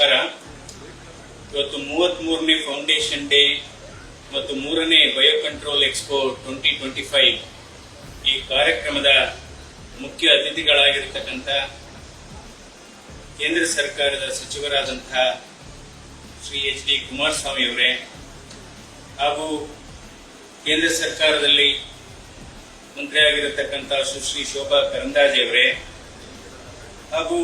ನಮಸ್ಕಾರ. ಇವತ್ತು ಮೂವತ್ತ್ ಮೂರನೇ ಫೌಂಡೇಶನ್ ಡೇ ಮತ್ತು ಮೂರನೇ bio control expo twenty twenty five ಈ ಕಾರ್ಯಕ್ರಮದ ಮುಖ್ಯ ಅತಿಥಿಗಳಾಗಿರ್ತಕ್ಕಂಥ ಕೇಂದ್ರ ಸರ್ಕಾರದ ಸಚಿವರಾದಂತಹ ಶ್ರೀ ಎಚ್ ಡಿ ಕುಮಾರಸ್ವಾಮಿ ಅವರೇ ಹಾಗೂ ಕೇಂದ್ರ ಸರ್ಕಾರದಲ್ಲಿ ಮಂತ್ರಿಯಾಗಿರತಕ್ಕಂಥ ಸುಶ್ರೀ ಶೋಭಾ ಕರಂದಾಜೆ ಅವರೇ ಹಾಗೂ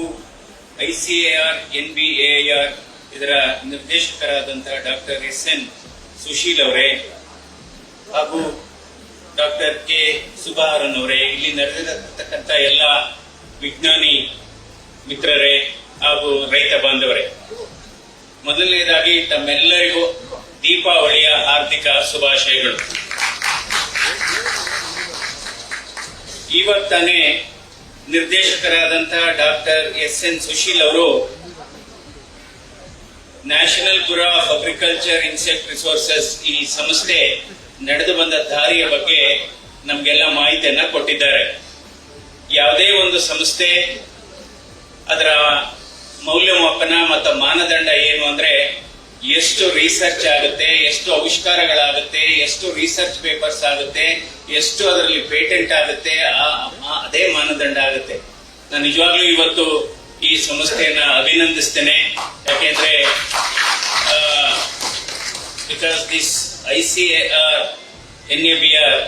ಐಸಿಎಆರ್ ಎನ್ ಬಿ ಎಆರ್ ಇದರ ನಿರ್ದೇಶಕರಾದಂತಹ ಡಾಕ್ಟರ್ ಎಸ್ ಎನ್ ಸುಶೀಲ್ ಅವರೇ ಹಾಗೂ ಡಾಕ್ಟರ್ ಕೆ ಸುಬಾರನ್ ಅವರೇ, ಇಲ್ಲಿ ನಡೆದಿರತಕ್ಕಂಥ ಎಲ್ಲ ವಿಜ್ಞಾನಿ ಮಿತ್ರರೇ ಹಾಗೂ ರೈತ ಬಾಂಧವರೇ. ಮೊದಲನೇದಾಗಿ ತಮ್ಮೆಲ್ಲರಿಗೂ ದೀಪಾವಳಿಯ ಹಾರ್ದಿಕ ಶುಭಾಶಯಗಳು. ಇವತ್ತಾನೆ ನಿರ್ದೇಶಕರಾದಂತಹ ಡಾಕ್ಟರ್ ಎಸ್ ಎನ್ ಸುಶೀಲ್ ಅವರು national bureau of agriculture insect resources ಈ ಸಂಸ್ಥೆ ನಡೆದು ಬಂದ ದಾರಿಯ ಬಗ್ಗೆ ನಮಗೆಲ್ಲ ಮಾಹಿತಿಯನ್ನ ಕೊಟ್ಟಿದ್ದಾರೆ. ಯಾವುದೇ ಒಂದು ಸಂಸ್ಥೆ ಅದರ ಮೌಲ್ಯಮಾಪನ ಮತ್ತು ಮಾನದಂಡ ಏನು ಅಂದ್ರೆ ಎಷ್ಟು ರಿಸರ್ಚ್ ಆಗುತ್ತೆ, ಎಷ್ಟು ಆವಿಷ್ಕಾರಗಳಾಗುತ್ತೆ, ಎಷ್ಟು ರಿಸರ್ಚ್ ಪೇಪರ್ಸ್ ಆಗುತ್ತೆ, ಎಷ್ಟು ಅದರಲ್ಲಿ ಪೇಟೆಂಟ್ ಆಗುತ್ತೆ ಅದೇ ಮಾನದಂಡ ಆಗುತ್ತೆ. ನಾನು ನಿಜವಾಗ್ಲೂ ಇವತ್ತು ಈ ಸಂಸ್ಥೆಯನ್ನ ಅಭಿನಂದಿಸ್ತೇನೆ. ಯಾಕೆಂದ್ರೆ because this I C R N A B R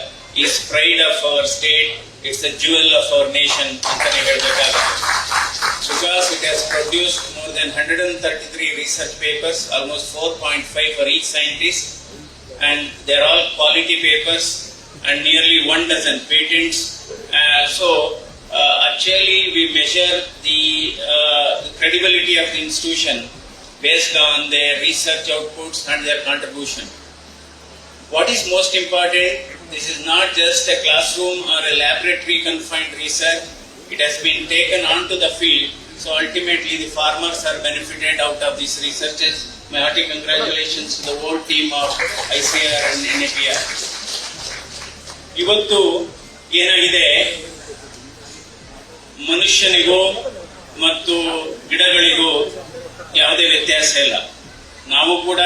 is pride of our state it's a jewel of our nation ಅಂತಾನೆ ಹೇಳ್ಬೇಕಾಗುತ್ತೆ. Because it has produced more than 133 research papers, almost 4.5 for each scientist, and they're all quality papers and nearly one dozen patents. Uh, so, uh, actually, we measure the, uh, the credibility of the institution based on their research outputs and their contribution. What is most important, this is not just a classroom or a laboratory confined research, it has been taken onto the field. So ultimately the farmers are benefited out of these researches. My hearty congratulations to the whole team of ICR and NAPR. ಇವತ್ತು ಏನಾಗಿದೆ ಮನುಷ್ಯನಿಗೂ ಮತ್ತು ಗಿಡಗಳಿಗೂ ಯಾವುದೇ ವ್ಯತ್ಯಾಸ ಇಲ್ಲ ನಾವು ಕೂಡ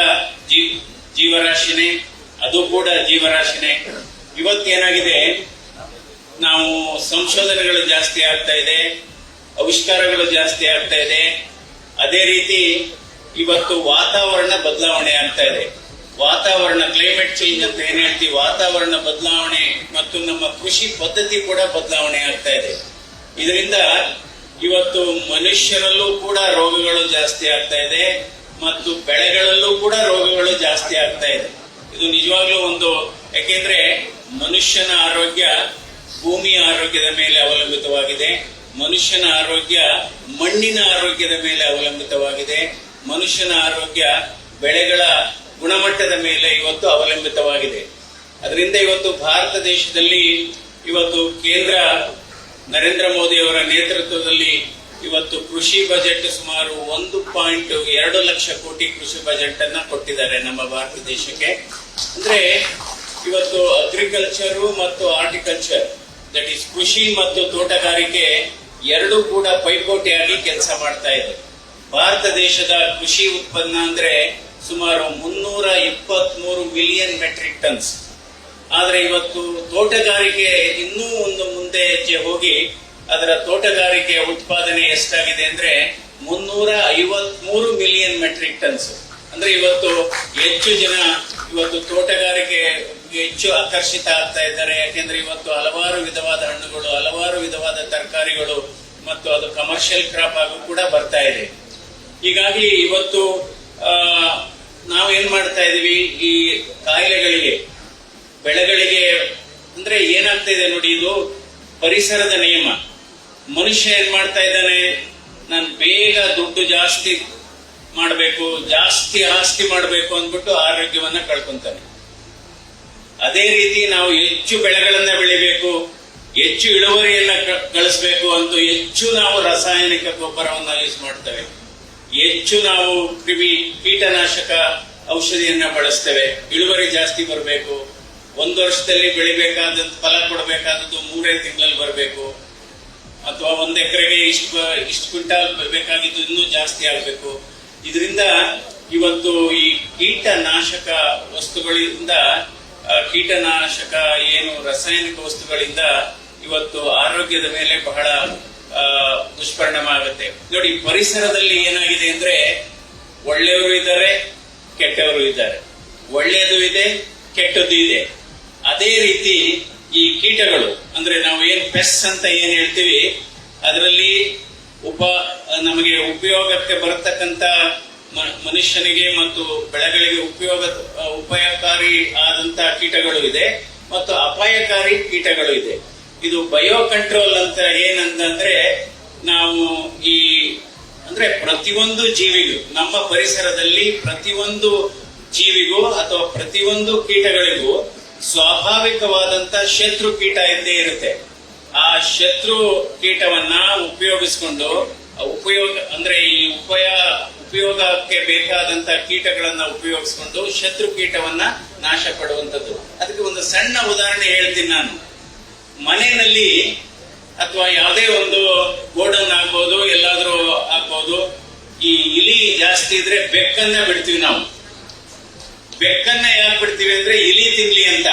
ಜೀವರಾಶಿನೇ ಅದು ಕೂಡ ಜೀವರಾಶಿನೇ ಇವತ್ತೇನಾಗಿದೆ ನಾವು ಸಂಶೋಧನೆಗಳು ಜಾಸ್ತಿ ಆಗ್ತಾ ಇದೆ, ಆವಿಷ್ಕಾರಗಳು ಜಾಸ್ತಿ ಆಗ್ತಾ ಇದೆ. ಅದೇ ರೀತಿ ಇವತ್ತು ವಾತಾವರಣ ಬದಲಾವಣೆ ಆಗ್ತಾ ಇದೆ. ವಾತಾವರಣ ಕ್ಲೈಮೇಟ್ ಚೇಂಜ್ ಅಂತ ಏನ್ ಹೇಳ್ತೀವಿ ವಾತಾವರಣ ಬದಲಾವಣೆ ಮತ್ತು ನಮ್ಮ ಕೃಷಿ ಪದ್ಧತಿ ಕೂಡ ಬದಲಾವಣೆ ಆಗ್ತಾ ಇದೆ. ಇದರಿಂದ ಇವತ್ತು ಮನುಷ್ಯರಲ್ಲೂ ಕೂಡ ರೋಗಗಳು ಜಾಸ್ತಿ ಆಗ್ತಾ ಇದೆ ಮತ್ತು ಬೆಳೆಗಳಲ್ಲೂ ಕೂಡ ರೋಗಗಳು ಜಾಸ್ತಿ ಆಗ್ತಾ ಇದೆ. ಇದು ನಿಜವಾಗ್ಲೂ ಒಂದು, ಯಾಕೆಂದ್ರೆ ಮನುಷ್ಯನ ಆರೋಗ್ಯ ಭೂಮಿಯ ಆರೋಗ್ಯದ ಮೇಲೆ ಅವಲಂಬಿತವಾಗಿದೆ, ಮನುಷ್ಯನ ಆರೋಗ್ಯ ಮಣ್ಣಿನ ಆರೋಗ್ಯದ ಮೇಲೆ ಅವಲಂಬಿತವಾಗಿದೆ, ಮನುಷ್ಯನ ಆರೋಗ್ಯ ಬೆಳೆಗಳ ಗುಣಮಟ್ಟದ ಮೇಲೆ ಇವತ್ತು ಅವಲಂಬಿತವಾಗಿದೆ. ಅದರಿಂದ ಇವತ್ತು ಭಾರತ ದೇಶದಲ್ಲಿ, ಇವತ್ತು ಕೇಂದ್ರ ನರೇಂದ್ರ ಮೋದಿ ಅವರ ನೇತೃತ್ವದಲ್ಲಿ ಇವತ್ತು ಕೃಷಿ ಬಜೆಟ್ ಸುಮಾರು ಒಂದು ಪಾಯಿಂಟ್ ಎರಡು ಲಕ್ಷ ಕೋಟಿ ಕೃಷಿ ಬಜೆಟ್ ಅನ್ನ ಕೊಟ್ಟಿದ್ದಾರೆ ನಮ್ಮ ಭಾರತ ದೇಶಕ್ಕೆ. ಅಂದ್ರೆ ಇವತ್ತು ಅಗ್ರಿಕಲ್ಚರ್ ಮತ್ತು ಆರ್ಟಿಕಲ್ಚರ್ ದಟ್ ಈಸ್ ಕೃಷಿ ಮತ್ತು ತೋಟಗಾರಿಕೆ ಎರಡೂ ಕೂಡ ಪೈಪೋಟಿಯಾಗಿ ಕೆಲಸ ಮಾಡ್ತಾ ಇದೆ. ಭಾರತ ದೇಶದ ಕೃಷಿ ಉತ್ಪನ್ನ ಅಂದ್ರೆ ಸುಮಾರು ಮುನ್ನೂರ ಇಪ್ಪತ್ಮೂರು ಮಿಲಿಯನ್ ಮೆಟ್ರಿಕ್ ಟನ್ಸ್ ಆದರೆ ಇವತ್ತು ತೋಟಗಾರಿಕೆ ಇನ್ನೂ ಒಂದು ಮುಂದೆ ಹೆಜ್ಜೆ ಹೋಗಿ ಅದರ ತೋಟಗಾರಿಕೆಯ ಉತ್ಪಾದನೆ ಎಷ್ಟಾಗಿದೆ ಅಂದ್ರೆ ಮುನ್ನೂರ ಐವತ್ಮೂರು ಮಿಲಿಯನ್ ಮೆಟ್ರಿಕ್ ಟನ್ಸ್ ಅಂದ್ರೆ ಇವತ್ತು ಹೆಚ್ಚು ಜನ ಇವತ್ತು ತೋಟಗಾರಿಕೆ ಹೆಚ್ಚು ಆಕರ್ಷಿತ ಆಗ್ತಾ ಇದ್ದಾರೆ. ಯಾಕೆಂದ್ರೆ ಇವತ್ತು ಹಲವಾರು ವಿಧವಾದ ಹಣ್ಣುಗಳು, ಹಲವಾರು ವಿಧವಾದ ತರಕಾರಿಗಳು ಮತ್ತು ಅದು ಕಮರ್ಷಿಯಲ್ ಕ್ರಾಪ್ ಆಗೂ ಕೂಡ ಬರ್ತಾ ಇದೆ. ಹೀಗಾಗಿ ಇವತ್ತು ನಾವು ಏನ್ ಮಾಡ್ತಾ ಇದೀವಿ? ಈ ಕಾಯಿಲೆಗಳಿಗೆ, ಬೆಳೆಗಳಿಗೆ ಅಂದ್ರೆ ಏನಾಗ್ತಾ ಇದೆ ನೋಡಿ, ಇದು ಪರಿಸರದ ನಿಯಮ. ಮನುಷ್ಯ ಏನ್ ಮಾಡ್ತಾ ಇದ್ದಾನೆ? ನಾನು ಬೇಗ ದುಡ್ಡು ಜಾಸ್ತಿ ಮಾಡಬೇಕು, ಜಾಸ್ತಿ ಆಸ್ತಿ ಮಾಡಬೇಕು ಅಂದ್ಬಿಟ್ಟು ಆರೋಗ್ಯವನ್ನ ಕಳ್ಕೊಂತಾನೆ. ಅದೇ ರೀತಿ ನಾವು ಹೆಚ್ಚು ಬೆಳೆಗಳನ್ನ ಬೆಳಿಬೇಕು, ಹೆಚ್ಚು ಇಳುವರಿಯನ್ನ ಗಳಿಸಬೇಕು ಅಂತ ಹೆಚ್ಚು ನಾವು ರಾಸಾಯನಿಕ ಗೊಬ್ಬರವನ್ನ ಯೂಸ್ ಮಾಡ್ತೇವೆ. ಹೆಚ್ಚು ನಾವು ಕ್ರಿಮಿ, ಕೀಟನಾಶಕ ಔಷಧಿಯನ್ನ ಬಳಸ್ತೇವೆ. ಇಳುವರಿ ಜಾಸ್ತಿ ಬರಬೇಕು. ಒಂದು ವರ್ಷದಲ್ಲಿ ಬೆಳಿಬೇಕಾದ ಫಲ ಕೊಡಬೇಕಾದದ್ದು ಮೂರೇ ತಿಂಗಳಲ್ಲಿ ಬರಬೇಕು. ಅಥವಾ ಒಂದ್ ಎಕರೆಗೆ ಇಷ್ಟು ಇಷ್ಟು ಕ್ವಿಂಟಾಲ್ ಬರಬೇಕಾಗಿದ್ದು ಇನ್ನೂ ಜಾಸ್ತಿ ಆಗಬೇಕು. ಇದರಿಂದ ಇವತ್ತು ಈ ಕೀಟನಾಶಕ ವಸ್ತುಗಳಿಂದ ಕೀಟನಾಶಕ ಏನು ರಾಸಾಯನಿಕ ವಸ್ತುಗಳಿಂದ ಇವತ್ತು ಆರೋಗ್ಯದ ಮೇಲೆ ಬಹಳ ದುಷ್ಪರಿಣಾಮ ಆಗುತ್ತೆ ನೋಡಿ, ಪರಿಸರದಲ್ಲಿ ಏನಾಗಿದೆ ಅಂದ್ರೆ ಒಳ್ಳೆಯವರು ಇದ್ದಾರೆ, ಕೆಟ್ಟವರು ಇದ್ದಾರೆ. ಒಳ್ಳೆಯದು ಇದೆ, ಕೆಟ್ಟದ್ದು ಇದೆ. ಅದೇ ರೀತಿ ಈ ಕೀಟಗಳು, ಅಂದ್ರೆ ನಾವು ಏನ್ ಪೆಸ್ ಅಂತ ಏನ್ ಹೇಳ್ತೀವಿ, ಅದರಲ್ಲಿ ಉಪ, ನಮಗೆ ಉಪಯೋಗಕ್ಕೆ ಬರತಕ್ಕಂತ ಮನುಷ್ಯನಿಗೆ ಮತ್ತು ಬೆಳೆಗಳಿಗೆ ಉಪಯೋಗ ಉಪಾಯಕಾರಿ ಆದಂತ ಕೀಟಗಳು ಇದೆ ಮತ್ತು ಅಪಾಯಕಾರಿ ಕೀಟಗಳು ಇದೆ. ಇದು ಬಯೋ ಕಂಟ್ರೋಲ್ ಅಂತ ಏನಂತಂದ್ರೆ ನಾವು ಈ, ಅಂದ್ರೆ ಪ್ರತಿಯೊಂದು ಜೀವಿಗೂ, ನಮ್ಮ ಪರಿಸರದಲ್ಲಿ ಪ್ರತಿಯೊಂದು ಜೀವಿಗೂ ಅಥವಾ ಪ್ರತಿಯೊಂದು ಕೀಟಗಳಿಗೂ ಸ್ವಾಭಾವಿಕವಾದಂತ ಶತ್ರು ಕೀಟ ಇದ್ದೇ ಇರುತ್ತೆ. ಆ ಶತ್ರು ಕೀಟವನ್ನ ಉಪಯೋಗಿಸಿಕೊಂಡು ಉಪಯೋಗ, ಅಂದ್ರೆ ಈ ಉಪಯ ಉಪಯೋಗಕ್ಕೆ ಬೇಕಾದಂತ ಕೀಟಗಳನ್ನ ಉಪಯೋಗಿಸಿಕೊಂಡು ಶತ್ರು ಕೀಟವನ್ನ ನಾಶ ಪಡುವಂಥದ್ದು. ಅದಕ್ಕೆ ಒಂದು ಸಣ್ಣ ಉದಾಹರಣೆ ಹೇಳ್ತೀನಿ ನಾನು. ಮನೆಯಲ್ಲಿ ಅಥವಾ ಯಾವುದೇ ಒಂದು ಗೋಡನ್ ಆಗ್ಬೋದು, ಎಲ್ಲಾದ್ರೂ ಆಗ್ಬೋದು, ಈ ಇಲಿ ಜಾಸ್ತಿ ಇದ್ರೆ ಬೆಕ್ಕನ್ನ ಬಿಡ್ತೀವಿ ನಾವು. ಬೆಕ್ಕನ್ನ ಯಾಕೆ ಬಿಡ್ತೀವಿ ಅಂದ್ರೆ ಇಲಿ ತಿನ್ಲಿ ಅಂತ.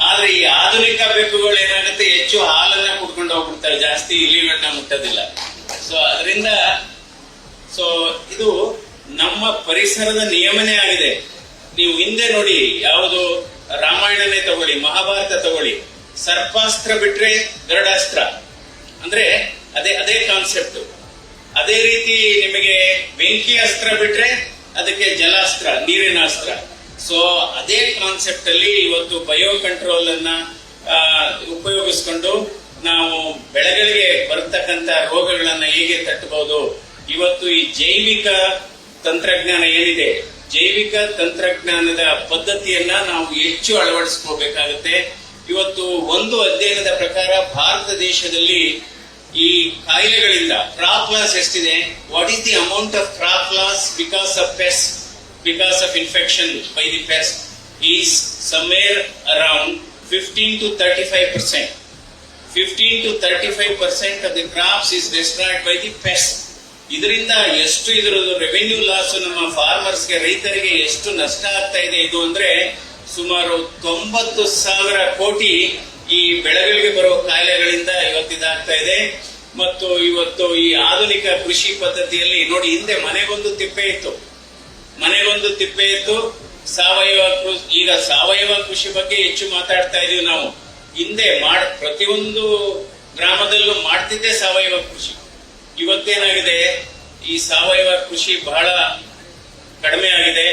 ಆದ್ರೆ ಈ ಆಧುನಿಕ ಬೆಕ್ಕುಗಳು ಏನಾಗುತ್ತೆ, ಹೆಚ್ಚು ಹಾಲನ್ನ ಕುಡ್ಕೊಂಡು ಹೋಗ್ಬಿಡ್ತಾರೆ. ಜಾಸ್ತಿ ಇಲಿಗಳನ್ನ ಮುಟ್ಟೋದಿಲ್ಲ. ಸೊ ಅದರಿಂದ ಸೊ ಇದು ನಮ್ಮ ಪರಿಸರದ ನಿಯಮನೇ ಆಗಿದೆ. ನೀವು ಹಿಂದೆ ನೋಡಿ, ಯಾವುದು ರಾಮಾಯಣನೇ ತಗೊಳ್ಳಿ, ಮಹಾಭಾರತ ತಗೊಳ್ಳಿ, ಸರ್ಪಾಸ್ತ್ರ ಬಿಟ್ರೆ ಗರುಡಾಸ್ತ್ರ. ಅಂದ್ರೆ ಅದೇ ಅದೇ ಕಾನ್ಸೆಪ್ಟ್ ಅದೇ ರೀತಿ ನಿಮಗೆ ಬೆಂಕಿ ಅಸ್ತ್ರ ಬಿಟ್ರೆ ಅದಕ್ಕೆ ಜಲಾಸ್ತ್ರ, ನೀರಿನ ಅಸ್ತ್ರ. ಸೊ ಅದೇ ಕಾನ್ಸೆಪ್ಟ್ ಅಲ್ಲಿ ಇವತ್ತು ಬಯೋ ಕಂಟ್ರೋಲ್ ಅನ್ನ ಉಪಯೋಗಿಸ್ಕೊಂಡು ನಾವು ಬೆಳೆಗಳಿಗೆ ಬರ್ತಕ್ಕಂತ ರೋಗಗಳನ್ನ ಹೇಗೆ ತಟ್ಟಬಹುದು ಇವತ್ತು ಈ ಜೈವಿಕ ತಂತ್ರಜ್ಞಾನ ಏನಿದೆ? ಜೈವಿಕ ತಂತ್ರಜ್ಞಾನದ ಪದ್ಧತಿಯನ್ನ ನಾವು ಹೆಚ್ಚು ಅಳವಡಿಸ್ಕೋಬೇಕಾಗುತ್ತೆ. ಇವತ್ತು ಒಂದು ಅಧ್ಯಯನದ ಪ್ರಕಾರ ಭಾರತ ದೇಶದಲ್ಲಿ ಈ ಕಾಯಿಲೆಗಳಿಂದ ಕ್ರಾಪ್ ಲಾಸ್ ಎಷ್ಟಿದೆ? What is the amount of crop loss because of pest because of infection by the pest is somewhere around fifteen to thirty five percent fifteen to thirty five percent of the crops is destroyed by the pest ಇದರಿಂದ ಎಷ್ಟು ಇದರದ್ದು revenue loss ನಮ್ಮ ಫಾರ್ಮರ್ಸ್ಗೆ ರೈತರಿಗೆ ಎಷ್ಟು ನಷ್ಟ ಆಗ್ತಾ ಇದೆ ಇದು ಅಂದ್ರೆ ಸುಮಾರು ತೊಂಬತ್ತು ಸಾವಿರ ಕೋಟಿ ಈ ಬೆಳೆಗಳಿಗೆ ಬರುವ ಕಾಯಿಲೆಗಳಿಂದ ಇವತ್ತು ಇದಾಗ್ತಾ ಇದೆ. ಮತ್ತು ಇವತ್ತು ಈ ಆಧುನಿಕ ಕೃಷಿ ಪದ್ಧತಿಯಲ್ಲಿ ನೋಡಿ, ಹಿಂದೆ ಮನೆಗೊಂದು ತಿಪ್ಪೆ ಇತ್ತು. ಮನೆಗೊಂದು ತಿಪ್ಪೆ ಇತ್ತು. ಸಾವಯವ ಈಗ ಸಾವಯವ ಕೃಷಿ ಬಗ್ಗೆ ಹೆಚ್ಚು ಮಾತಾಡ್ತಾ ಇದೀವಿ ನಾವು. ಹಿಂದೆ ಮಾಡ್, ಪ್ರತಿಯೊಂದು ಗ್ರಾಮದಲ್ಲೂ ಮಾಡ್ತಿದ್ದೆ ಸಾವಯವ ಕೃಷಿ. ಇವತ್ತೇನಾಗಿದೆ, ಈ ಸಾವಯವ ಕೃಷಿ ಬಹಳ ಕಡಿಮೆ ಆಗಿದೆ.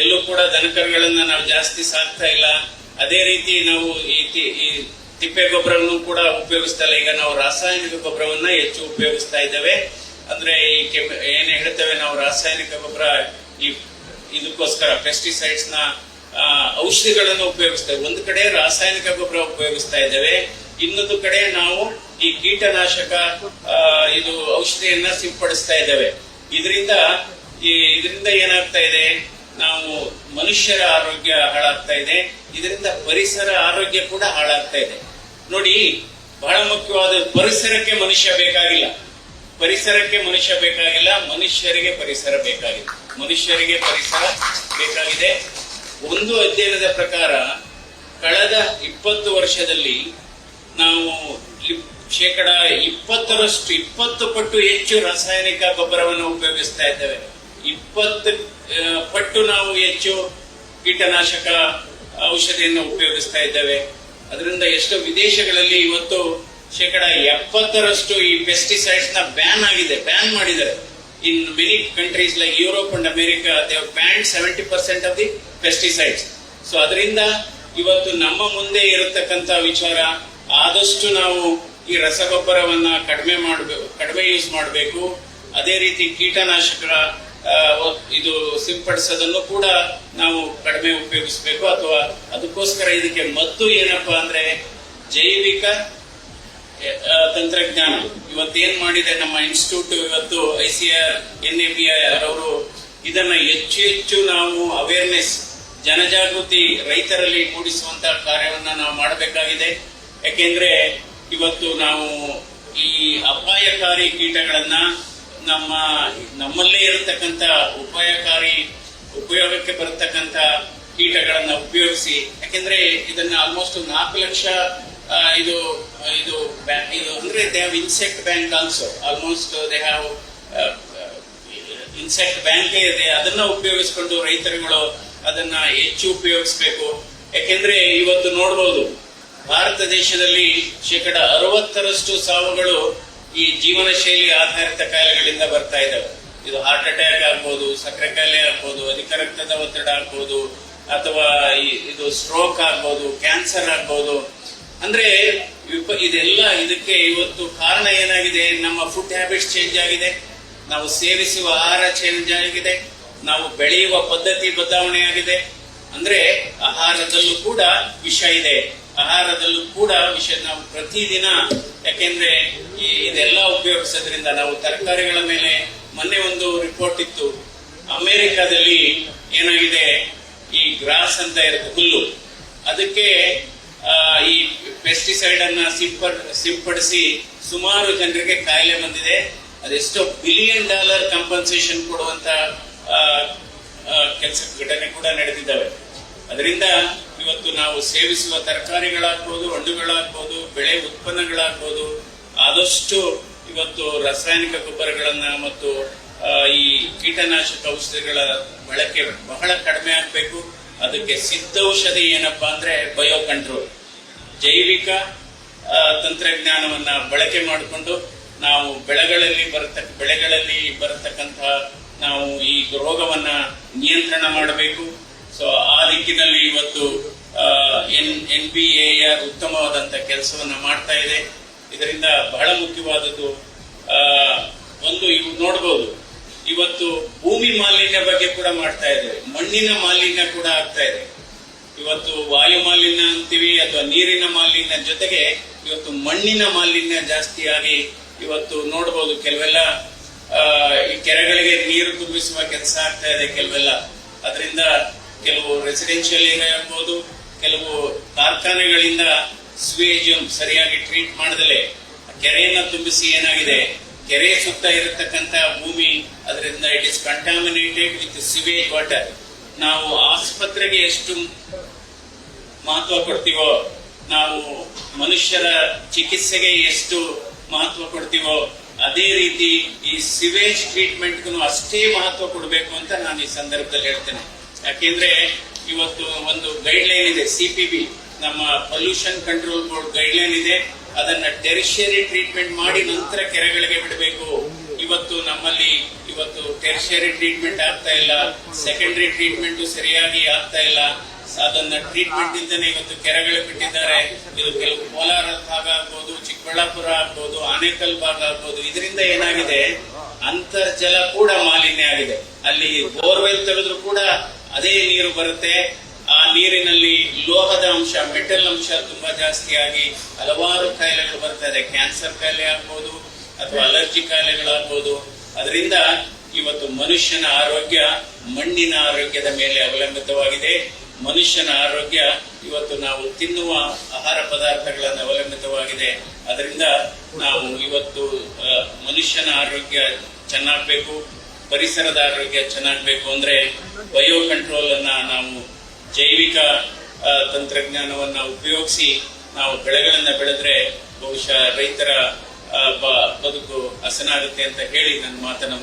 ಎಲ್ಲೂ ಕೂಡ ದನಕರುಗಳನ್ನ ನಾವು ಜಾಸ್ತಿ ಸಾಕ್ತಾ ಇಲ್ಲ. ಅದೇ ರೀತಿ ನಾವು ಈ ತಿಪ್ಪೆ ಗೊಬ್ಬರವನ್ನು ಕೂಡ ಉಪಯೋಗಿಸ್ತಾ ಇಲ್ಲ. ಈಗ ನಾವು ರಾಸಾಯನಿಕ ಗೊಬ್ಬರವನ್ನ ಹೆಚ್ಚು ಉಪಯೋಗಿಸ್ತಾ ಇದ್ದೇವೆ. ಅಂದ್ರೆ ಈ ಏನ್ ಹೇಳ್ತೇವೆ ನಾವು, ರಾಸಾಯನಿಕ ಗೊಬ್ಬರ, ಈ ಇದಕ್ಕೋಸ್ಕರ ಪೆಸ್ಟಿಸೈಡ್ಸ್ನ ಔಷಧಿಗಳನ್ನು ಉಪಯೋಗಿಸ್ತೇವೆ ಒಂದು ಕಡೆ ರಾಸಾಯನಿಕ ಗೊಬ್ಬರ ಉಪಯೋಗಿಸ್ತಾ ಇದ್ದೇವೆ. ಇನ್ನೊಂದು ಕಡೆ ನಾವು ಈ ಕೀಟನಾಶಕ ಇದು ಔಷಧಿಯನ್ನ ಸಿಂಪಡಿಸ್ತಾ ಇದ್ದೇವೆ. ಇದರಿಂದ ಈ, ಇದರಿಂದ ಏನಾಗ್ತಾ ಇದೆ? ನಾವು ಮನುಷ್ಯರ ಆರೋಗ್ಯ ಹಾಳಾಗ್ತಾ ಇದೆ. ಇದರಿಂದ ಪರಿಸರ ಆರೋಗ್ಯ ಕೂಡ ಹಾಳಾಗ್ತಾ ಇದೆ. ನೋಡಿ, ಬಹಳ ಮುಖ್ಯವಾದ ಪರಿಸರಕ್ಕೆ ಮನುಷ್ಯ ಬೇಕಾಗಿಲ್ಲ. ಪರಿಸರಕ್ಕೆ ಮನುಷ್ಯ ಬೇಕಾಗಿಲ್ಲ, ಮನುಷ್ಯರಿಗೆ ಪರಿಸರ ಬೇಕಾಗಿದೆ. ಮನುಷ್ಯರಿಗೆ ಪರಿಸರ ಬೇಕಾಗಿದೆ. ಒಂದು ಅಧ್ಯಯನದ ಪ್ರಕಾರ, ಕಳೆದ ಇಪ್ಪತ್ತು ವರ್ಷದಲ್ಲಿ ನಾವು ಶೇಕಡ ಇಪ್ಪತ್ತರಷ್ಟು ಇಪ್ಪತ್ತು ಪಟ್ಟು ಹೆಚ್ಚು ರಾಸಾಯನಿಕ ಗೊಬ್ಬರವನ್ನು ಉಪಯೋಗಿಸ್ತಾ ಇದ್ದೇವೆ. ಇಪ್ಪತ್ತು ಪಟ್ಟು ನಾವು ಹೆಚ್ಚು ಕೀಟನಾಶಕ ಔಷಧಿಯನ್ನು ಉಪಯೋಗಿಸ್ತಾ ಇದ್ದೇವೆ. ಅದರಿಂದ ಎಷ್ಟೋ ವಿದೇಶಗಳಲ್ಲಿ ಇವತ್ತು ಶೇಕಡ ಎಪ್ಪತ್ತರಷ್ಟು ಈ ಪೆಸ್ಟಿಸೈಡ್ಸ್ನ ಬ್ಯಾನ್ ಆಗಿದೆ ಬ್ಯಾನ್ ಮಾಡಿದ್ದಾರೆ. In many countries like Europe and America they ban seventy percent of the pesticides so ಅದರಿಂದ ಇವತ್ತು ನಮ್ಮ ಮುಂದೆ ಇರತಕ್ಕಂತ ವಿಚಾರ, ಆದಷ್ಟು ನಾವು ಈ ರಸಗೊಬ್ಬರವನ್ನ ಕಡಿಮೆ ಮಾಡಬೇಕು ಕಡಿಮೆ ಯೂಸ್ ಮಾಡಬೇಕು. ಅದೇ ರೀತಿ ಕೀಟನಾಶಕ ಇದು ಸಿಂಪಡಿಸೋದನ್ನು ಕೂಡ ನಾವು ಕಡಿಮೆ ಉಪಯೋಗಿಸಬೇಕು. ಅಥವಾ ಅದಕ್ಕೋಸ್ಕರ ಇದಕ್ಕೆ ಮದ್ದು ಏನಪ್ಪ ಅಂದ್ರೆ ಜೈವಿಕ ತಂತ್ರಜ್ಞಾನ. ಇವತ್ತೇನ್ ಮಾಡಿದೆ ನಮ್ಮ ಇನ್ಸ್ಟಿಟ್ಯೂಟ್ ಇವತ್ತು I C R N A P ಅವರು ಇದನ್ನ ಹೆಚ್ಚು ಹೆಚ್ಚು ನಾವು ಅವೇರ್ನೆಸ್ ಜನಜಾಗೃತಿ ರೈತರಲ್ಲಿ ಮೂಡಿಸುವಂತ ಕಾರ್ಯವನ್ನ ನಾವು ಮಾಡಬೇಕಾಗಿದೆ. ಯಾಕೆಂದ್ರೆ ಇವತ್ತು ನಾವು ಈ ಅಪಾಯಕಾರಿ ಕೀಟಗಳನ್ನ ನಮ್ಮ, ನಮ್ಮಲ್ಲೇ ಇರತಕ್ಕಂತ ಉಪಾಯಕಾರಿ ಉಪಯೋಗಕ್ಕೆ ಬರತಕ್ಕಂತ ಕೀಟಗಳನ್ನ ಉಪಯೋಗಿಸಿ, ಯಾಕೆಂದ್ರೆ ಇದನ್ನ ಆಲ್ಮೋಸ್ಟ್ ನಾಲ್ಕು ಲಕ್ಷ ಇದು ಇದು ಇದು ಅಂದ್ರೆ they have insect bank also almost they have insect bank ಇದೆ. ಅದನ್ನ ಉಪಯೋಗಿಸ್ಕೊಂಡು ರೈತರುಗಳು ಅದನ್ನ ಹೆಚ್ಚು ಉಪಯೋಗಿಸ್ಬೇಕು. ಯಾಕೆಂದ್ರೆ ಇವತ್ತು ನೋಡಬಹುದು ಭಾರತ ದೇಶದಲ್ಲಿ ಶೇಕಡ ಅರವತ್ತರಷ್ಟು ಸಾವುಗಳು ಈ ಜೀವನ ಶೈಲಿ ಆಧಾರಿತ ಕಾಯಿಲೆಗಳಿಂದ ಬರ್ತಾ ಇದ್ದಾವೆ. ಇದು ಹಾರ್ಟ್ ಅಟ್ಯಾಕ್ ಆಗ್ಬೋದು, ಸಕ್ಕರೆ ಕಾಯಿಲೆ ಆಗ್ಬೋದು ಅಧಿಕ ರಕ್ತದ ಒತ್ತಡ ಆಗ್ಬೋದು, ಅಥವಾ ಇದು ಸ್ಟ್ರೋಕ್ ಆಗ್ಬೋದು ಕ್ಯಾನ್ಸರ್ ಆಗ್ಬೋದು. ಅಂದ್ರೆ ಇದೆಲ್ಲ ಇದಕ್ಕೆ ಇವತ್ತು ಕಾರಣ ಏನಾಗಿದೆ? ನಮ್ಮ ಫುಡ್ ಹ್ಯಾಬಿಟ್ಸ್ ಚೇಂಜ್ ಆಗಿದೆ. ನಾವು ಸೇವಿಸುವ ಆಹಾರ ಚೇಂಜ್ ಆಗಿದೆ. ನಾವು ಬೆಳೆಯುವ ಪದ್ಧತಿ ಬದಲಾವಣೆ ಆಗಿದೆ. ಅಂದ್ರೆ ಆಹಾರದಲ್ಲೂ ಕೂಡ ವಿಷ ಇದೆ. ಆಹಾರದಲ್ಲೂ ಕೂಡ ವಿಷಯ ನಾವು ಪ್ರತಿದಿನ, ಯಾಕೆಂದ್ರೆ ಇದೆಲ್ಲ ಉಪಯೋಗಿಸೋದ್ರಿಂದ ನಾವು ತರಕಾರಿಗಳ ಮೇಲೆ ಮೊನ್ನೆ ಒಂದು ರಿಪೋರ್ಟ್ ಇತ್ತು. ಅಮೆರಿಕದಲ್ಲಿ ಏನಾಗಿದೆ? ಈ ಗ್ರಾಸ್ ಅಂತ ಇರುತ್ತೆ ಹುಲ್ಲು. ಅದಕ್ಕೆ ಈ ಪೆಸ್ಟಿಸೈಡ್ ಅನ್ನ ಸಿಂಪಡ್ ಸಿಂಪಡಿಸಿ ಸುಮಾರು ಜನರಿಗೆ ಕಾಯಿಲೆ ಬಂದಿದೆ. ಅದೆಷ್ಟೋ ಬಿಲಿಯನ್ ಡಾಲರ್ ಕಂಪನ್ಸೇಷನ್ ಕೊಡುವಂತ ಕೆಲಸ ಘಟನೆ ಕೂಡ ನಡೆದಿದ್ದಾವೆ. ಅದರಿಂದ ಇವತ್ತು ನಾವು ಸೇವಿಸುವ ತರಕಾರಿಗಳಾಗ್ಬೋದು, ಹಣ್ಣುಗಳಾಗ್ಬೋದು, ಬೆಳೆ ಉತ್ಪನ್ನಗಳಾಗ್ಬೋದು, ಆದಷ್ಟು ಇವತ್ತು ರಾಸಾಯನಿಕ ಗೊಬ್ಬರಗಳನ್ನ ಮತ್ತು ಈ ಕೀಟನಾಶಕ ಔಷಧಿಗಳ ಬಳಕೆ ಬಹಳ ಕಡಿಮೆ ಆಗಬೇಕು. ಅದಕ್ಕೆ ಸಿದ್ಧೌಷಧಿ ಏನಪ್ಪಾ ಅಂದ್ರೆ ಬಯೋ ಕಂಟ್ರೋಲ್ ಜೈವಿಕ ತಂತ್ರಜ್ಞಾನವನ್ನ ಬಳಕೆ ಮಾಡಿಕೊಂಡು ನಾವು ಬೆಳೆಗಳಲ್ಲಿ ಬರತಕ್ಕ ಬೆಳೆಗಳಲ್ಲಿ ಬರತಕ್ಕಂತಹ ನಾವು ಈ ರೋಗವನ್ನ ನಿಯಂತ್ರಣ ಮಾಡಬೇಕು. ಸೊ ಆ ದಿಕ್ಕಿನಲ್ಲಿ ಇವತ್ತು ಎನ್ ಎನ್ ಬಿ ಎ ಉತ್ತಮವಾದಂಥ ಕೆಲಸವನ್ನು ಮಾಡ್ತಾ ಇದೆ. ಇದರಿಂದ ಬಹಳ ಮುಖ್ಯವಾದದ್ದು ಒಂದು ಇವು ನೋಡಬಹುದು ಇವತ್ತು ಭೂಮಿ ಮಾಲಿನ್ಯ ಬಗ್ಗೆ ಕೂಡ ಮಾಡ್ತಾ ಇದೆ ಮಣ್ಣಿನ ಮಾಲಿನ್ಯ ಕೂಡ ಆಗ್ತಾ ಇದೆ. ಇವತ್ತು ವಾಯು ಮಾಲಿನ್ಯ ಅಂತೀವಿ, ಅಥವಾ ನೀರಿನ ಮಾಲಿನ್ಯ ಜೊತೆಗೆ ಇವತ್ತು ಮಣ್ಣಿನ ಮಾಲಿನ್ಯ ಜಾಸ್ತಿ ಆಗಿ ಇವತ್ತು ನೋಡಬಹುದು ಕೆಲವೆಲ್ಲ ಈ ಕೆರೆಗಳಿಗೆ ನೀರು ತುಂಬಿಸುವ ಕೆಲಸ ಆಗ್ತಾ ಇದೆ ಕೆಲವೆಲ್ಲ. ಅದರಿಂದ ಕೆಲವು ರೆಸಿಡೆನ್ಷಿಯಲ್ ಏರಿಯಾ ಆಗ್ಬೋದು ಕೆಲವು ಕಾರ್ಖಾನೆಗಳಿಂದ ಸ್ವೇಜ್ ಸರಿಯಾಗಿ ಟ್ರೀಟ್ ಮಾಡದಲೆ ಕೆರೆಯನ್ನ ತುಂಬಿಸಿ ಏನಾಗಿದೆ? ಕೆರೆ ಸುತ್ತ ಇರತಕ್ಕಂತ ಭೂಮಿ, ಅದರಿಂದ it is contaminated with sewage water ನಾವು ಆಸ್ಪತ್ರೆಗೆ ಎಷ್ಟು ಮಹತ್ವ ಕೊಡ್ತೀವೋ, ನಾವು ಮನುಷ್ಯರ ಚಿಕಿತ್ಸೆಗೆ ಎಷ್ಟು ಮಹತ್ವ ಕೊಡ್ತೀವೋ, ಅದೇ ರೀತಿ ಈ ಸಿವೇಜ್ ಟ್ರೀಟ್ಮೆಂಟ್ಗೂ ಅಷ್ಟೇ ಮಹತ್ವ ಕೊಡಬೇಕು ಅಂತ ನಾನು ಈ ಸಂದರ್ಭದಲ್ಲಿ ಹೇಳ್ತೇನೆ. ಯಾಕೆಂದ್ರೆ ಇವತ್ತು ಒಂದು ಗೈಡ್ ಲೈನ್ ಇದೆ ಸಿಪಿಬಿ ನಮ್ಮ pollution control board guideline ಇದೆ. ಅದನ್ನ ಟೆರಿಷಿಯರಿ ಟ್ರೀಟ್ಮೆಂಟ್ ಮಾಡಿ ನಂತರ ಕೆರೆಗಳಿಗೆ ಬಿಡಬೇಕು. ಇವತ್ತು ನಮ್ಮಲ್ಲಿ ಇವತ್ತು ಟೆರಿಷರಿ ಟ್ರೀಟ್ಮೆಂಟ್ ಆಗ್ತಾ ಇಲ್ಲ. ಸೆಕೆಂಡರಿ ಟ್ರೀಟ್ಮೆಂಟ್ ಸರಿಯಾಗಿ ಆಗ್ತಾ ಇಲ್ಲ. ಅದನ್ನ ಟ್ರೀಟ್ಮೆಂಟ್ ಇಂದನೇ ಇವತ್ತು ಕೆರೆಗಳು ಬಿಟ್ಟಿದ್ದಾರೆ. ಇದು ಕೆಲವು ಕೋಲಾರ ಭಾಗ ಆಗ್ಬೋದು, ಚಿಕ್ಕಬಳ್ಳಾಪುರ ಆಗ್ಬೋದು, ಆನೇಕಲ್ ಭಾಗ ಆಗ್ಬೋದು. ಇದರಿಂದ ಏನಾಗಿದೆ? ಅಂತರ್ಜಲ ಕೂಡ ಮಾಲಿನ್ಯ ಆಗಿದೆ. ಅಲ್ಲಿ ಬೋರ್ವೆಲ್ ತೆಗೆದ್ರು ಕೂಡ ಅದೇ ನೀರು ಬರುತ್ತೆ. ಆ ನೀರಿನಲ್ಲಿ ಲೋಹದ ಅಂಶ, ಮೆಟಲ್ ಅಂಶ ತುಂಬಾ ಜಾಸ್ತಿ ಆಗಿ ಹಲವಾರು ಕಾಯಿಲೆಗಳು ಬರ್ತಾ ಇದೆ ಕ್ಯಾನ್ಸರ್ ಕಾಯಿಲೆ ಆಗ್ಬೋದು ಅಥವಾ ಅಲರ್ಜಿ ಕಾಯಿಲೆಗಳಾಗ್ಬೋದು. ಅದರಿಂದ ಇವತ್ತು ಮನುಷ್ಯನ ಆರೋಗ್ಯ ಮಣ್ಣಿನ ಆರೋಗ್ಯದ ಮೇಲೆ ಅವಲಂಬಿತವಾಗಿದೆ. ಮನುಷ್ಯನ ಆರೋಗ್ಯ ಇವತ್ತು ನಾವು ತಿನ್ನುವ ಆಹಾರ ಪದಾರ್ಥಗಳನ್ನು ಅವಲಂಬಿತವಾಗಿದೆ. ಅದರಿಂದ ನಾವು ಇವತ್ತು ಮನುಷ್ಯನ ಆರೋಗ್ಯ ಚೆನ್ನಾಗಬೇಕು. ಪರಿಸರದ ಆರೋಗ್ಯ ಚೆನ್ನಾಗಬೇಕು ಅಂದ್ರೆ ಬಯೋ ಕಂಟ್ರೋಲ್ ಅನ್ನ ನಾವು ಜೈವಿಕ ತಂತ್ರಜ್ಞಾನವನ್ನ ಉಪಯೋಗಿಸಿ ನಾವು ಬೆಳೆಗಳನ್ನ ಬೆಳೆದ್ರೆ ಬಹುಶಃ ರೈತರ ಬದುಕು ಹಸನಾಗುತ್ತೆ ಅಂತ ಹೇಳಿ ನನ್ನ ಮಾತನ್ನ.